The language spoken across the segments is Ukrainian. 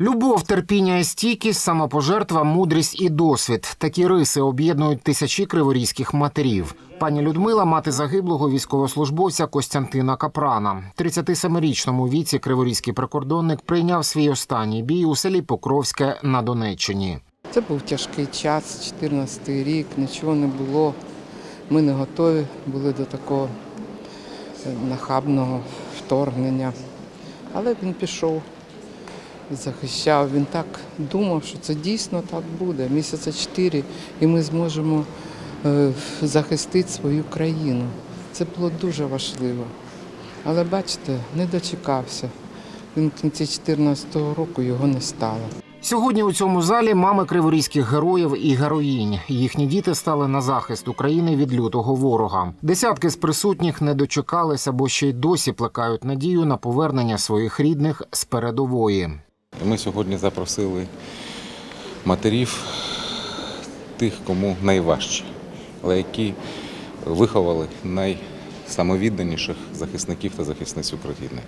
Любов, терпіння і стійкість, самопожертва, мудрість і досвід. Такі риси об'єднують тисячі криворізьких матерів. Пані Людмила, мати загиблого військовослужбовця Костянтина Капрана. 37-річному віці криворізький прикордонник прийняв свій останній бій у селі Покровське на Донеччині. Це був тяжкий час, 14 рік, нічого не було. Ми не готові були до такого е, нахабного вторгнення. Але він пішов, захищав. Він так думав, що це дійсно так буде. Місяця чотири, і ми зможемо е, захистити свою країну. Це було дуже важливо. Але бачите, не дочекався. Він в кінці 2014 року його не стало. Сьогодні у цьому залі мами криворізьких героїв і героїнь. Їхні діти стали на захист України від лютого ворога. Десятки з присутніх не дочекалися, бо ще й досі плекають надію на повернення своїх рідних з передової. Ми сьогодні запросили матерів тих, кому найважче, але які виховали найсамовідданіших захисників та захисниць України.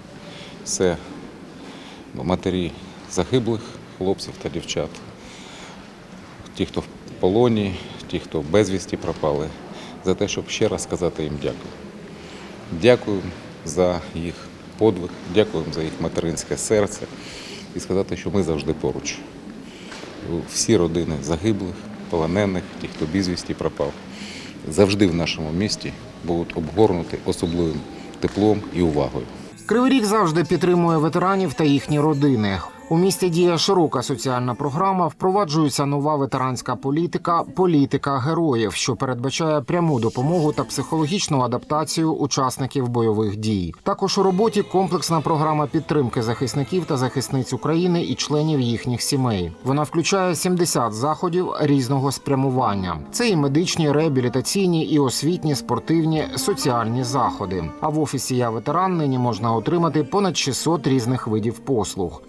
Це матері загиблих хлопців та дівчат, ті, хто в полоні, ті, хто безвісті пропали, за те, щоб ще раз сказати їм дякую. Дякую за їх подвиг, дякую за їх материнське серце і сказати, що ми завжди поруч. Всі родини загиблих, полонених, ті, хто безвісті пропав, завжди в нашому місті будуть обгорнути особливим теплом і увагою. Кривий Ріг завжди підтримує ветеранів та їхні родини. У місті діє широка соціальна програма. Впроваджується нова ветеранська політика політика героїв, що передбачає пряму допомогу та психологічну адаптацію учасників бойових дій. Також у роботі комплексна програма підтримки захисників та захисниць України і членів їхніх сімей. Вона включає 70 заходів різного спрямування. Це і медичні, реабілітаційні, і освітні, спортивні, соціальні заходи. А в офісі Я ветеран нині можна отримати понад 600 різних видів послуг.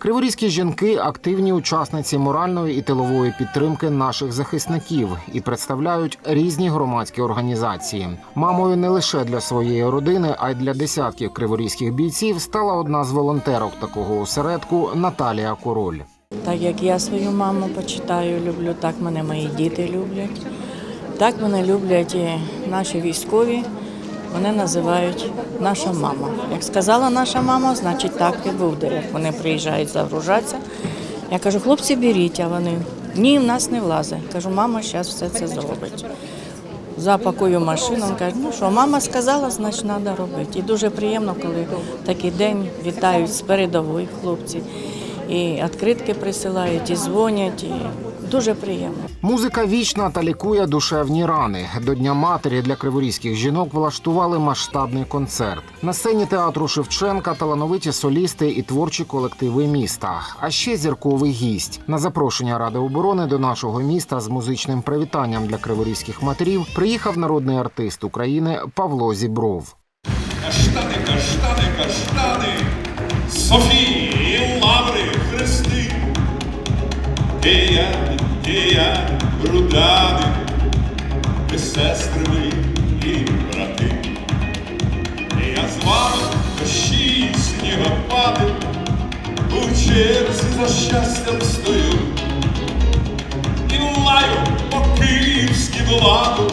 Криворізькі жінки активні учасниці моральної і тилової підтримки наших захисників і представляють різні громадські організації. Мамою не лише для своєї родини, а й для десятків криворізьких бійців стала одна з волонтерок такого осередку Наталія Король. Так як я свою маму почитаю, люблю, так мене мої діти люблять. Так мене люблять і наші військові. Вони називають наша мама. Як сказала наша мама, значить так і буде. Вони приїжджають загружатися. Я кажу, хлопці, беріть, а вони ні, в нас не влазить. Кажу, мама зараз все це зробить. Запакую машину, каже, ну що, мама сказала, значить треба робити. І дуже приємно, коли такий день вітають з передової хлопці. І відкритки присилають, і дзвонять. І дуже приємно. Музика вічна та лікує душевні рани. До Дня матері для криворізьких жінок влаштували масштабний концерт. На сцені театру Шевченка талановиті солісти і творчі колективи міста. А ще зірковий гість. На запрошення Ради оборони до нашого міста з музичним привітанням для криворізьких матерів приїхав народний артист України Павло Зібров. Каштани, каштани, каштани, Софії, лаври, хрести, Кияни, кияни, рудани, ви сестри мої і брати. Я з вами дощі, снігопади, у черзі за щастям стою і лаю по київськи владу,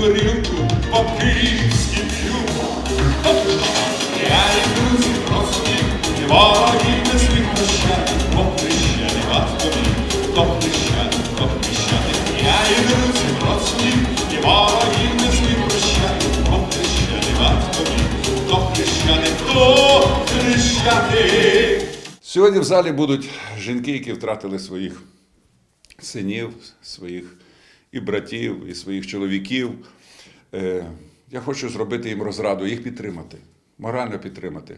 горілку по київськи п'ю. Я і друзі розумів, і ворогів Сьогодні в залі будуть жінки, які втратили своїх синів, своїх і братів, і своїх чоловіків. Е, Я хочу зробити їм розраду, їх підтримати, морально підтримати,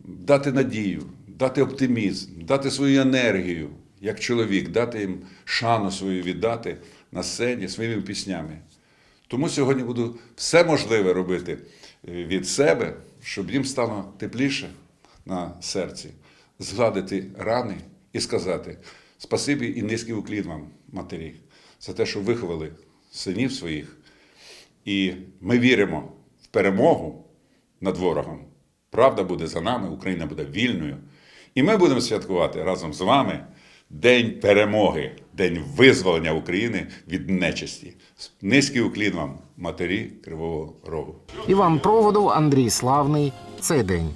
дати надію, дати оптимізм, дати свою енергію як чоловік, дати їм шану свою віддати на сцені своїми піснями. Тому сьогодні буду все можливе робити е, від себе, щоб їм стало тепліше на серці, згладити рани і сказати спасибі і низький уклін вам, матері, за те, що виховали синів своїх. І ми віримо в перемогу над ворогом. Правда буде за нами, Україна буде вільною. І ми будемо святкувати разом з вами День перемоги, День визволення України від нечисті. Низький уклін вам, матері Кривого Рогу. Іван Проводов, Андрій Славний. Цей день.